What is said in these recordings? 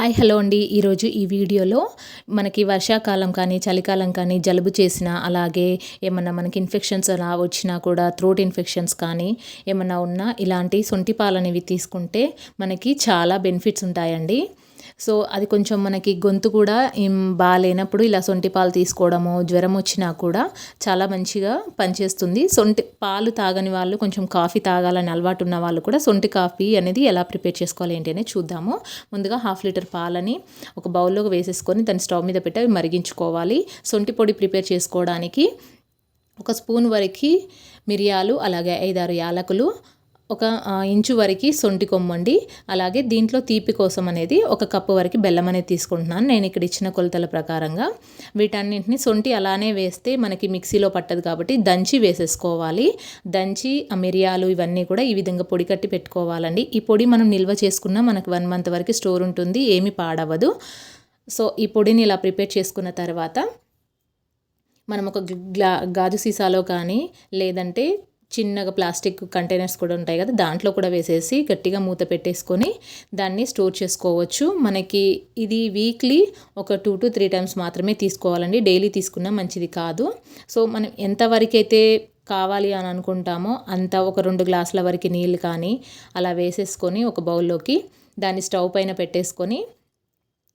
Hi hello అండి. ఈరోజు ఈ వీడియోలో మనకి వర్షాకాలం కానీ చలికాలం కానీ జలుబు చేసిన అలాగే ఏమన్నా మనకి ఇన్ఫెక్షన్స్ అలా వచ్చినా కూడా థ్రోట్ ఇన్ఫెక్షన్స్ కానీ ఏమన్నా ఉన్నా ఇలాంటి సొంటి పాలు అనేవి తీసుకుంటే మనకి చాలా బెనిఫిట్స్ ఉంటాయండి. సో అది కొంచెం మనకి గొంతు కూడా బాగాలేనప్పుడు ఇలా సొంటి పాలు తీసుకోవడము జ్వరం వచ్చినా కూడా చాలా మంచిగా పనిచేస్తుంది. సొంటి పాలు తాగని వాళ్ళు కొంచెం కాఫీ తాగాలని అలవాటు ఉన్న వాళ్ళు కూడా సొంటి కాఫీ అనేది ఎలా ప్రిపేర్ చేసుకోవాలి ఏంటి అనేది చూద్దాము. ముందుగా హాఫ్ లీటర్ పాలని ఒక బౌల్లోకి వేసేసుకొని దాన్ని స్టవ్ మీద పెట్టి అవి మరిగించుకోవాలి. సొంటి పొడి ప్రిపేర్ చేసుకోవడానికి ఒక స్పూన్ వరకు మిరియాలు అలాగే ఐదారు యాలకులు ఒక ఇంచు వరకు సొంటి కొమ్మండి. అలాగే దీంట్లో తీపి కోసం అనేది ఒక కప్పు వరకు బెల్లం అనేది తీసుకుంటున్నాను. నేను ఇక్కడ ఇచ్చిన కొలతల ప్రకారంగా. వీటన్నింటిని సొంటి అలానే వేస్తే మనకి మిక్సీలో పట్టదు కాబట్టి దంచి వేసేసుకోవాలి. దంచి మిరియాలు ఇవన్నీ కూడా ఈ విధంగా పొడి కట్టి పెట్టుకోవాలండి. ఈ పొడి మనం నిల్వ చేసుకున్న మనకి వన్ మంత్ వరకు స్టోర్ ఉంటుంది ఏమి పాడవదు. సో ఈ పొడిని ఇలా ప్రిపేర్ చేసుకున్న తర్వాత మనం ఒక గ్లా గాజు సీసాలో కానీ లేదంటే చిన్నగా ప్లాస్టిక్ కంటైనర్స్ కూడా ఉంటాయి కదా దాంట్లో కూడా వేసేసి గట్టిగా మూత పెట్టేసుకొని దాన్ని స్టోర్ చేసుకోవచ్చు. మనకి ఇది వీక్లీ ఒక టూ టు త్రీ టైమ్స్ మాత్రమే తీసుకోవాలండి. డైలీ తీసుకున్నా మంచిది కాదు. సో మనం ఎంతవరకైతే కావాలి అని అనుకుంటామో అంత ఒక రెండు గ్లాసుల వరకు నీళ్ళు కానీ అలా వేసేసుకొని ఒక బౌల్లోకి దాన్ని స్టవ్ పైన పెట్టేసుకొని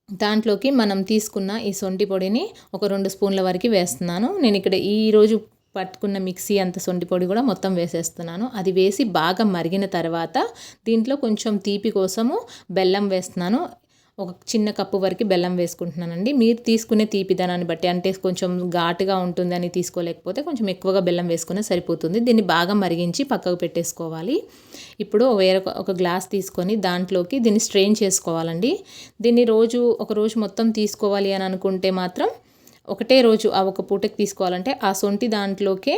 దాంట్లోకి మనం తీసుకున్న ఈ సొంటి పొడిని ఒక రెండు స్పూన్ల వరకు వేస్తున్నాను. నేను ఇక్కడ ఈరోజు పట్టుకున్న మిక్సీ అంత సొంటి పొడి కూడా మొత్తం వేసేస్తున్నాను. అది వేసి బాగా మరిగిన తర్వాత దీంట్లో కొంచెం తీపి కోసము బెల్లం వేస్తున్నాను. ఒక చిన్న కప్పు వరకు బెల్లం వేసుకుంటున్నానండి. మీరు తీసుకునే తీపిదనాన్ని బట్టి అంటే కొంచెం ఘాటుగా ఉంటుందని తీసుకోలేకపోతే కొంచెం ఎక్కువగా బెల్లం వేసుకునే సరిపోతుంది. దీన్ని బాగా మరిగించి పక్కకు పెట్టేసుకోవాలి. ఇప్పుడు వేరొక ఒక గ్లాస్ తీసుకొని దాంట్లోకి దీన్ని స్ట్రెయిన్ చేసుకోవాలండి. దీన్ని రోజు ఒక రోజు మొత్తం తీసుకోవాలి అని అనుకుంటే మాత్రం ఒకటే రోజు ఆ ఒక పూటకి తీసుకోవాలంటే ఆ సొంటి దాంట్లోకే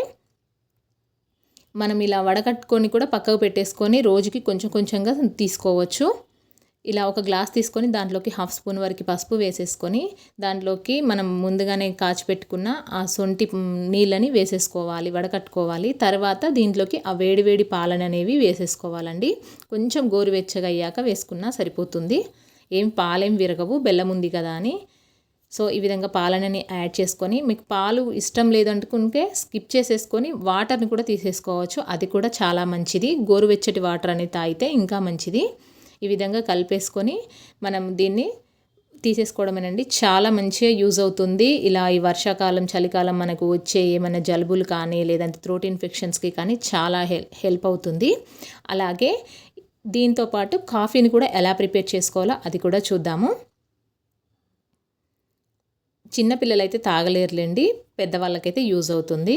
మనం ఇలా వడకట్టుకొని కూడా పక్కకు పెట్టేసుకొని రోజుకి కొంచెం కొంచెంగా తీసుకోవచ్చు. ఇలా ఒక గ్లాస్ తీసుకొని దాంట్లోకి హాఫ్ స్పూన్ వరకు పసుపు వేసేసుకొని దాంట్లోకి మనం ముందుగానే కాచిపెట్టుకున్న ఆ సొంటి నీళ్ళని వేసేసుకోవాలి వడకట్టుకోవాలి. తర్వాత దీంట్లోకి ఆ వేడివేడి పాలన అనేవి వేసేసుకోవాలండి. కొంచెం గోరువెచ్చగా అయ్యాక వేసుకున్నా సరిపోతుంది. ఏం పాలేం విరగవు బెల్లం ఉంది కదా అని. సో ఈ విధంగా పాలనని యాడ్ చేసుకొని మీకు పాలు ఇష్టం లేదనుకుంటే స్కిప్ చేసేసుకొని వాటర్ని కూడా తీసేసుకోవచ్చు. అది కూడా చాలా మంచిది. గోరువెచ్చటి వాటర్ అనేది తాగితే ఇంకా మంచిది. ఈ విధంగా కలిపేసుకొని మనం దీన్ని తీసేసుకోవడమేనండి. చాలా మంచిగా యూజ్ అవుతుంది. ఇలా ఈ వర్షాకాలం చలికాలం మనకు వచ్చే ఏమైనా జలుబులు కానీ లేదంటే త్రోట్ ఇన్ఫెక్షన్స్కి కానీ చాలా హెల్ హెల్ప్ అవుతుంది. అలాగే దీంతోపాటు కాఫీని కూడా ఎలా ప్రిపేర్ చేసుకోవాలో అది కూడా చూద్దాము. చిన్నపిల్లలైతే తాగలేరులేండి. పెద్దవాళ్ళకైతే యూజ్ అవుతుంది.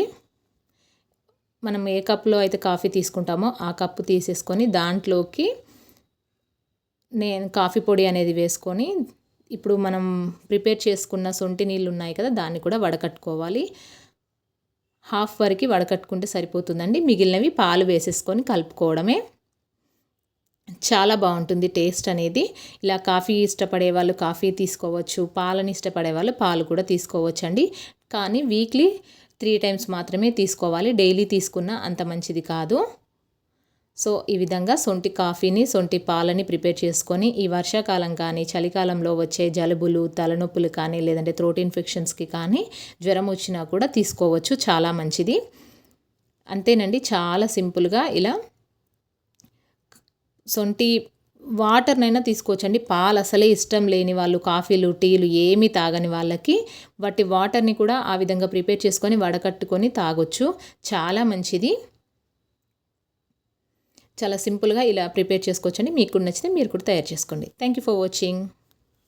మనం ఏ కప్లో అయితే కాఫీ తీసుకుంటామో ఆ కప్పు తీసేసుకొని దాంట్లోకి నేను కాఫీ పొడి అనేది వేసుకొని ఇప్పుడు మనం ప్రిపేర్ చేసుకున్న సొంటి నీళ్ళు ఉన్నాయి కదా దాన్ని కూడా వడకట్టుకోవాలి. హాఫ్ వరకు వడకట్టుకుంటే సరిపోతుందండి. మిగిలినవి పాలు వేసేసుకొని కలుపుకోవడమే. చాలా బాగుంటుంది టేస్ట్ అనేది. ఇలా కాఫీ ఇష్టపడే వాళ్ళు కాఫీ తీసుకోవచ్చు పాలని ఇష్టపడే వాళ్ళు పాలు కూడా తీసుకోవచ్చు అండి కానీ వీక్లీ త్రీ టైమ్స్ మాత్రమే తీసుకోవాలి డైలీ తీసుకున్న అంత మంచిది కాదు. సో ఈ విధంగా సొంటి కాఫీని సొంటి పాలని ప్రిపేర్ చేసుకొని ఈ వర్షాకాలం కానీ చలికాలంలో వచ్చే జలుబులు తలనొప్పులు కానీ లేదంటే త్రోట్ ఇన్ఫెక్షన్స్కి కానీ జ్వరం వచ్చినా కూడా తీసుకోవచ్చు చాలా మంచిది. అంతేనండి చాలా సింపుల్గా ఇలా సొంటి వాటర్నైనా తీసుకోవచ్చండి. పాలు అసలే ఇష్టం లేని వాళ్ళు కాఫీలు టీలు ఏమీ తాగని వాళ్ళకి వాటి వాటర్ని కూడా ఆ విధంగా ప్రిపేర్ చేసుకొని వడకట్టుకొని తాగొచ్చు. చాలా మంచిది. చాలా సింపుల్గా ఇలా ప్రిపేర్ చేసుకోవచ్చండి. మీకు నచ్చితే మీరు కూడా తయారు చేసుకోండి. Thank you for watching.